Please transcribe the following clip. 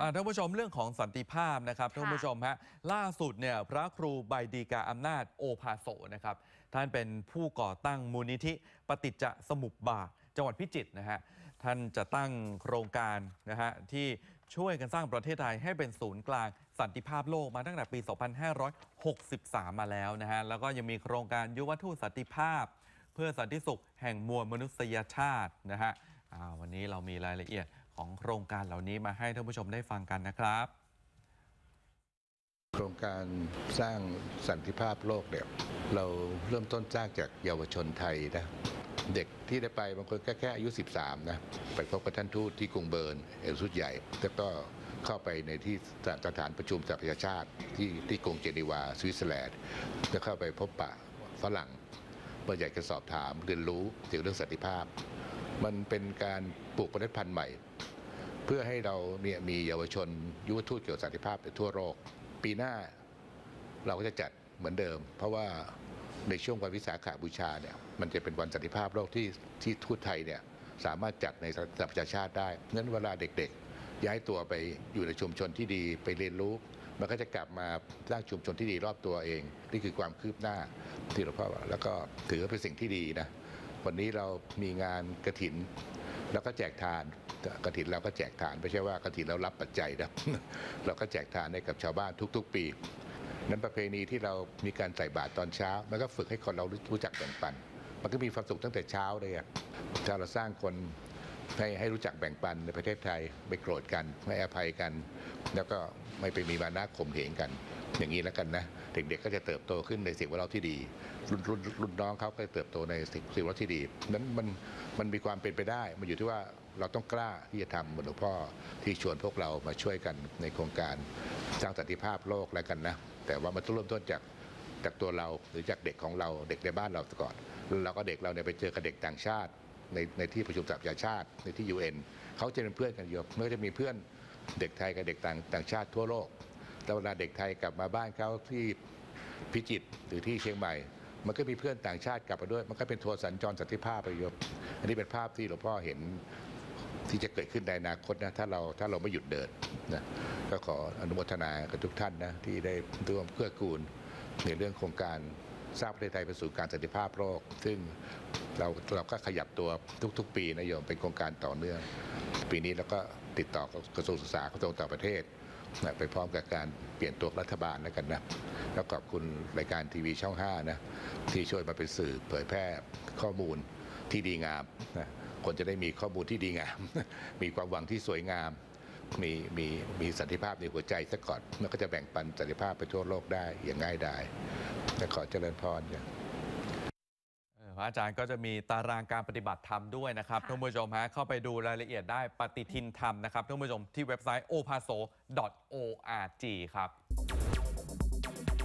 อ่าท่านผู้ชมเรื่องของสันติภาพนะครับท่านผู้ชมฮะล่าสุดเนี่ยพระครูใบดีกาอำนาจโอภาโสนะครับท่านเป็นผู้ก่อตั้งมูลนิธิปฏิจจสมุปบาทจังหวัดพิจิตรนะฮะท่านจะตั้งโครงการนะฮะที่ช่วยกันสร้างประเทศไทยให้เป็นศูนย์กลางสันติภาพโลกมาตั้งแต่ปี 2563 มาแล้วนะฮะแล้วก็ยังมีโครงการยุวทูตสันติภาพ เพื่อสันติสุขแห่งมวลมนุษยชาตินะฮะอ่าวันนี้เรามีรายละเอียด ของโครงการเหล่านี้มาให้ท่านผู้ชมได้ฟังกันนะครับ โครงการสร้างสันติภาพโลกเนี่ยเราเริ่มต้นสร้างจากเยาวชนไทยนะเด็กที่ได้ไปบางคนแค่แค่อายุ 13 นะ ไปพบกับท่านทูตที่กรุงเบิร์นเอลสุดใหญ่ แล้วก็เข้าไปในที่สถานประชุมสหประชาชาติที่ที่กรุงเจนีวา สวิตเซอร์แลนด์แล้วเข้าไปพบปะฝรั่งเพื่ออยากจะสอบถามเรียนรู้เกี่ยวกับเรื่องสันติภาพ มันเป็นการปลูกเมล็ดพันธุ์ใหม่ เพื่อให้เราเนี่ยมีเยาวชนยุวทูตเกี่ยวกับสันติภาพไปทั่วโลกปีหน้าเราก็จะจัดเหมือนเดิม เพราะว่าในช่วงวันวิสาขาบูชาเนี่ยมันจะเป็นวันสันติภาพโลกที่ที่ทูตไทยเนี่ยสามารถจัดในสหประชาชาติได้งั้นเวลาเด็กๆ ย้ายตัวไปอยู่ในชุมชนที่ดีไปเรียนรู้ มันก็จะกลับมาสร้างชุมชนที่ดีรอบตัวเอง นี่คือความคืบหน้าที่หลวงพ่อว่าแล้วก็ถือว่าเป็นสิ่งที่ดีนะวันนี้เรามีงานกระถิน แล้วก็แจกทาน กระถินเราก็แจกทานไม่ใช่ว่ากระถินเรารับปัจจัยนะเราก็แจกทานให้กับชาวบ้านทุก ๆ ปี นั้นประเพณีที่เรามีการใส่บาตรตอนเช้า มันก็ฝึกให้คนเรารู้จักแบ่งปัน มันก็มีความสุขตั้งแต่เช้าเลยอะถ้าเราสร้างคนให้ให้รู้จักแบ่งปันในประเทศไทยไม่โกรธกันไม่อภัยกัน แล้วก็ไม่ไปมีมานะข่มเหงกัน อย่างนี้แล้วกันนะเด็กๆก็จะเติบโตขึ้นในสิ่งแวดล้อมที่ดี รุ่นรุ่นรุ่นน้องเขาก็จะเติบโตในสิ่งสิ่งแวดล้อมที่ดีนั้นมันมันมีความเป็นไปได้ มันอยู่ที่ว่า เราต้องกล้าที่จะทำเหมือนหลวงพ่อที่ชวนพวกเรามาช่วยกันในโครงการสร้างสันติภาพโลกแล้วกันนะ แต่ว่ามันต้องเริ่มต้นจากจากตัวเราหรือจากเด็กของเราเด็กในบ้านเราก่อนแล้วเราก็เด็กเราเนี่ยไปเจอกับเด็กต่างชาติ ในในที่ประชุมสหประชาชาติในที่ UN เขาจะเป็นเพื่อนกันเยอะเมื่อจะมีเพื่อนเด็กไทยกับเด็กต่างต่างชาติทั่วโลกแต่เวลาเด็กไทยกลับมาบ้านเขาที่พิจิตรหรือที่เชียงใหม่ มันก็มีเพื่อนต่างชาติกลับมาด้วย มันก็เป็นทัวร์สัญจรสันติภาพไปโยมอันนี้เป็นภาพที่หลวงพ่อเห็น ที่จะเกิดขึ้นในอนาคตนะถ้าเราถ้าเราไม่หยุดเดินนะก็ขออนุโมทนากับทุกท่านนะที่ได้ร่วมเกื้อกูลในเรื่องโครงการสร้างประเทศไทยไปสู่การสันติภาพโลกซึ่งเราเราก็ขยับตัวทุก ๆ ปีนะโยมเป็นโครงการต่อเนื่อง ปีนี้เราก็ติดต่อกับกระทรวงศึกษากระทรวงต่างประเทศนะไปพร้อมกับการเปลี่ยนตัวรัฐบาลแล้วกันนะแล้วขอบคุณรายการทีวีช่อง 5 นะ ที่ช่วยมาเป็นสื่อเผยแพร่ข้อมูลที่ดีงามนะ คนจะได้มีข้อมูลที่ดีงาม มีความหวังที่สวยงาม มีมีมีสันติภาพในหัวใจซะก่อนแล้วก็จะแบ่งปันสันติภาพไปทั่วโลกได้อย่างง่ายดายและขอเจริญพรเนี่ยเอ่อพระอาจารย์ก็จะมีตารางการปฏิบัติธรรมด้วยนะครับท่านผู้ชมฮะเข้าไปดูรายละเอียดได้ปฏิทินธรรมนะครับท่านผู้ชมที่เว็บไซต์ opaso.org ครับ